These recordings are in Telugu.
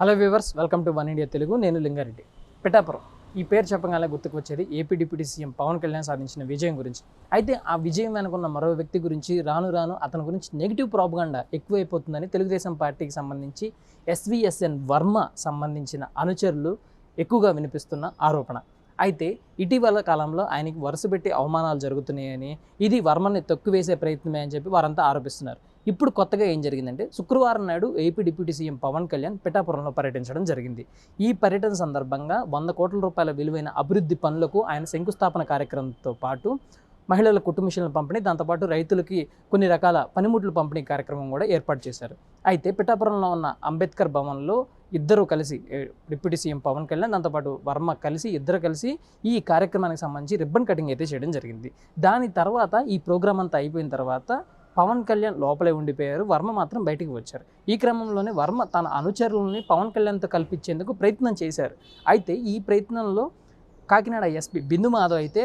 Hello viewers welcome to one India Telugu. నేను లింగారెడ్డి. పిఠాపురం. ఈ పేరు చెప్పగానే గుర్తుకు వచ్చేది AP deputy CM Pawan Kalyan సాధించిన విజయం గురించి. అయితే ఆ విజయం వెనుకున్న మరో వ్యక్తి గురించి రాను రాను అతని గురించి నెగిటివ్ ప్రాపగాండా ఎక్కువైపోతుందని తెలుగుదేశం పార్టీకి సంబంధించి ఎస్విఎస్ఎన్ వర్మ సంబంధించిన అనుచరులు ఎక్కువగా వినిపిస్తున్న ఆరోపణ. అయితే ఇటీవల కాలంలో ఆయనకి వరుసపెట్టి అవమానాలు జరుగుతున్నాయని ఇది వర్మని తొక్కువేసే ప్రయత్నమే అని చెప్పి వారంతా ఆరోపిస్తున్నారు. ఇప్పుడు కొత్తగా ఏం జరిగిందంటే శుక్రవారం నాడు AP deputy CM Pawan Kalyan పిఠాపురంలో పర్యటించడం జరిగింది. ఈ పర్యటన సందర్భంగా వంద కోట్ల రూపాయల విలువైన అభివృద్ధి పనులకు ఆయన శంకుస్థాపన కార్యక్రమంతో పాటు మహిళల కుటుంబ పంపిణీ దాంతోపాటు రైతులకి కొన్ని రకాల పనిముట్లు పంపిణీ కార్యక్రమం కూడా ఏర్పాటు చేశారు. అయితే పిఠాపురంలో ఉన్న అంబేద్కర్ భవన్లో ఇద్దరు కలిసి డిప్యూటీ సీఎం పవన్ కళ్యాణ్ దాంతోపాటు వర్మ కలిసి ఇద్దరు కలిసి ఈ కార్యక్రమానికి సంబంధించి రిబ్బన్ కటింగ్ అయితే చేయడం జరిగింది. దాని తర్వాత ఈ ప్రోగ్రామ్ అంతా అయిపోయిన తర్వాత పవన్ కళ్యాణ్ లోపలే ఉండిపోయారు. వర్మ మాత్రం బయటికి వచ్చారు. ఈ క్రమంలోనే వర్మ తన అనుచరులని పవన్ కళ్యాణ్తో కల్పించేందుకు ప్రయత్నం చేశారు. అయితే ఈ ప్రయత్నంలో కాకినాడ ఎస్పీ బిందు మాధవ్ అయితే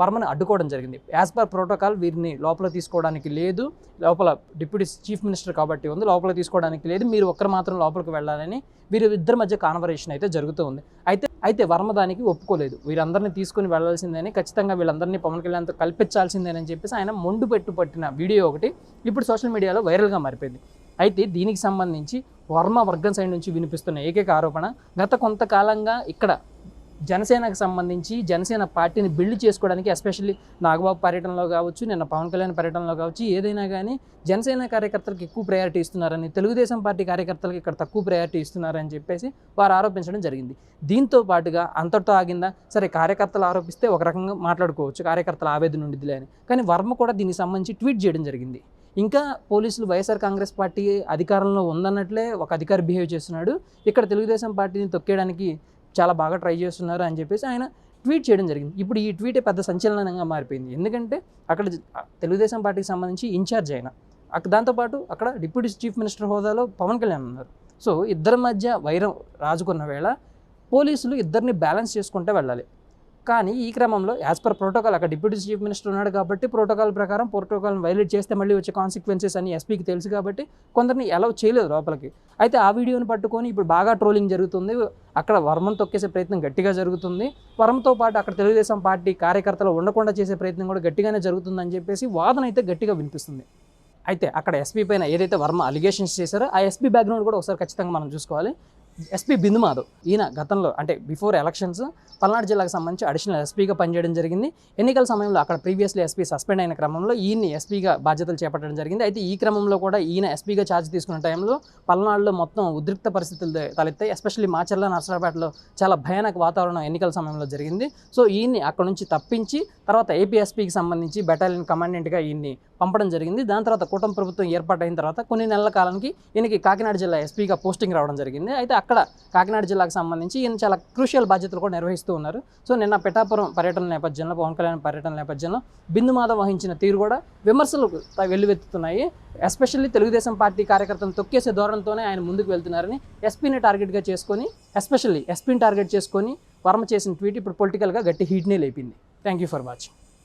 వర్మని అడ్డుకోవడం జరిగింది. యాజ్ పర్ ప్రోటోకాల్ వీరిని లోపల తీసుకోవడానికి లేదు. లోపల డిప్యూటీ చీఫ్ మినిస్టర్ కాబట్టి ఉంది. లోపల తీసుకోవడానికి లేదు. మీరు ఒక్కరు మాత్రం లోపలికి వెళ్ళాలని వీరి ఇద్దరి మధ్య కాన్వరేషన్ అయితే జరుగుతూ ఉంది. అయితే అయితే వర్మ దానికి ఒప్పుకోలేదు. వీరందరినీ తీసుకుని వెళ్ళాల్సిందని ఖచ్చితంగా వీళ్ళందరినీ పవన్ కళ్యాణ్తో కల్పించాల్సిందేనని చెప్పేసి ఆయన మొండు పెట్టు పట్టిన వీడియో ఒకటి ఇప్పుడు సోషల్ మీడియాలో వైరల్గా మారిపోయింది. అయితే దీనికి సంబంధించి వర్మ వర్గం సైడ్ నుంచి వినిపిస్తున్న ఏకైక ఆరోపణ గత కొంతకాలంగా ఇక్కడ జనసేనకు సంబంధించి జనసేన పార్టీని బిల్డ్ చేసుకోవడానికి ఎస్పెషల్లీ నాగబాబు పర్యటనలో కావచ్చు నిన్న పవన్ కళ్యాణ్ పర్యటనలో కావచ్చు ఏదైనా కానీ జనసేన కార్యకర్తలకు ఎక్కువ ప్రయారిటీ ఇస్తున్నారని తెలుగుదేశం పార్టీ కార్యకర్తలకు ఇక్కడ తక్కువ ప్రయారిటీ ఇస్తున్నారని చెప్పేసి వారు ఆరోపించడం జరిగింది. దీంతో పాటుగా అంతటితో ఆగిందా? సరే కార్యకర్తలు ఆరోపిస్తే ఒక రకంగా మాట్లాడుకోవచ్చు కార్యకర్తల ఆవేదన ఉండిదిలే అని. కానీ వర్మ కూడా దీనికి సంబంధించి ట్వీట్ చేయడం జరిగింది. ఇంకా పోలీసులు వైఎస్ఆర్ కాంగ్రెస్ పార్టీ అధికారంలో ఉందన్నట్లే ఒక అధికారి బిహేవ్ చేస్తున్నాడు. ఇక్కడ తెలుగుదేశం పార్టీని తొక్కేయడానికి చాలా బాగా ట్రై చేస్తున్నారు అని చెప్పేసి ఆయన ట్వీట్ చేయడం జరిగింది. ఇప్పుడు ఈ ట్వీటే పెద్ద సంచలనంగా మారిపోయింది. ఎందుకంటే అక్కడ తెలుగుదేశం పార్టీకి సంబంధించి ఇన్ఛార్జ్ అయిన అక్క దాంతోపాటు అక్కడ డిప్యూటీ చీఫ్ మినిస్టర్ హోదాలో పవన్ కళ్యాణ్ ఉన్నారు. సో ఇద్దరి మధ్య వైరం రాజుకున్న వేళ పోలీసులు ఇద్దరిని బ్యాలెన్స్ చేసుకుంటూ వెళ్ళాలి. కానీ ఈ క్రమంలో యాజ్ పర్ ప్రోటోకాల్ అక్కడ డిప్యూటీ చీఫ్ మినిస్టర్ ఉన్నాడు కాబట్టి ప్రోటోకాల్ ప్రకారం ప్రోటోకాల్ని వైలేట్ చేస్తే మళ్ళీ వచ్చే కాన్సిక్వెన్సెస్ అని ఎస్పీకి తెలుసు కాబట్టి కొందరిని అలౌ చేయలేదు లోపలికి. అయితే ఆ వీడియోని పట్టుకొని ఇప్పుడు బాగా ట్రోలింగ్ జరుగుతుంది. అక్కడ వర్మను తొక్కేసే ప్రయత్నం గట్టిగా జరుగుతుంది. వర్మతో పాటు అక్కడ తెలుగుదేశం పార్టీ కార్యకర్తలు ఉండకుండా చేసే ప్రయత్నం కూడా గట్టిగానే జరుగుతుందని చెప్పేసి వాదన అయితే గట్టిగా వినిపిస్తుంది. అయితే అక్కడ ఎస్పీ పైన ఏదైతే వర్మ అలిగేషన్స్ చేశారో ఆ ఎస్పీ బ్యాక్గ్రౌండ్ కూడా ఒకసారి ఖచ్చితంగా మనం చూసుకోవాలి. ఎస్పీ బిందుమాధవ్. ఈయన గతంలో అంటే బిఫోర్ ఎలక్షన్స్ పల్నాడు జిల్లాకు సంబంధించి అడిషనల్ ఎస్పీగా పనిచేయడం జరిగింది. ఎన్నికల సమయంలో అక్కడ ప్రీవియస్లీ ఎస్పీ సస్పెండ్ అయిన క్రమంలో ఈయన్ని ఎస్పీగా బాధ్యతలు చేపట్టడం జరిగింది. అయితే ఈ క్రమంలో కూడా ఈయన ఎస్పీగా ఛార్జ్ తీసుకున్న టైంలో పల్నాడులో మొత్తం ఉద్రిక్త పరిస్థితులు తలెత్తాయి. ఎస్పెషల్లీ మాచర్ల నర్సరాపేటలో చాలా భయానక వాతావరణం ఎన్నికల సమయంలో జరిగింది. సో ఈయన్ని అక్కడ నుంచి తప్పించి తర్వాత ఏపీఎస్పీకి సంబంధించి బెటాలియన్ కమాండెంట్గా ఈయన్ని పంపడం జరిగింది. దాని తర్వాత కుటుంబ ప్రభుత్వం ఏర్పాటైన తర్వాత కొన్ని నెలల కాలానికి ఈయనకి కాకినాడ జిల్లా ఎస్పీగా పోస్టింగ్ రావడం జరిగింది. అయితే అక్కడ అక్కడ కాకినాడ జిల్లాకు సంబంధించి ఈయన చాలా క్రూషియల్ బాధ్యతలు కూడా నిర్వహిస్తూ ఉన్నారు. సో నిన్న పిఠాపురం పర్యటన నేపథ్యంలో పవన్ కళ్యాణ్ పర్యటన నేపథ్యంలో బిందు మాధవ్ వహించిన తీరు కూడా విమర్శలు వెల్లువెత్తుతున్నాయి. ఎస్పెషల్లీ తెలుగుదేశం పార్టీ కార్యకర్తలను తొక్కేసే ధోరణితోనే ఆయన ముందుకు వెళ్తున్నారని ఎస్పీని టార్గెట్గా చేసుకొని ఎస్పెషల్లీ ఎస్పీని టార్గెట్ చేసుకొని వర్మ చేసిన ట్వీట్ ఇప్పుడు పొలిటికల్గా గట్టి హీట్నే లేపింది. Thank you for watching.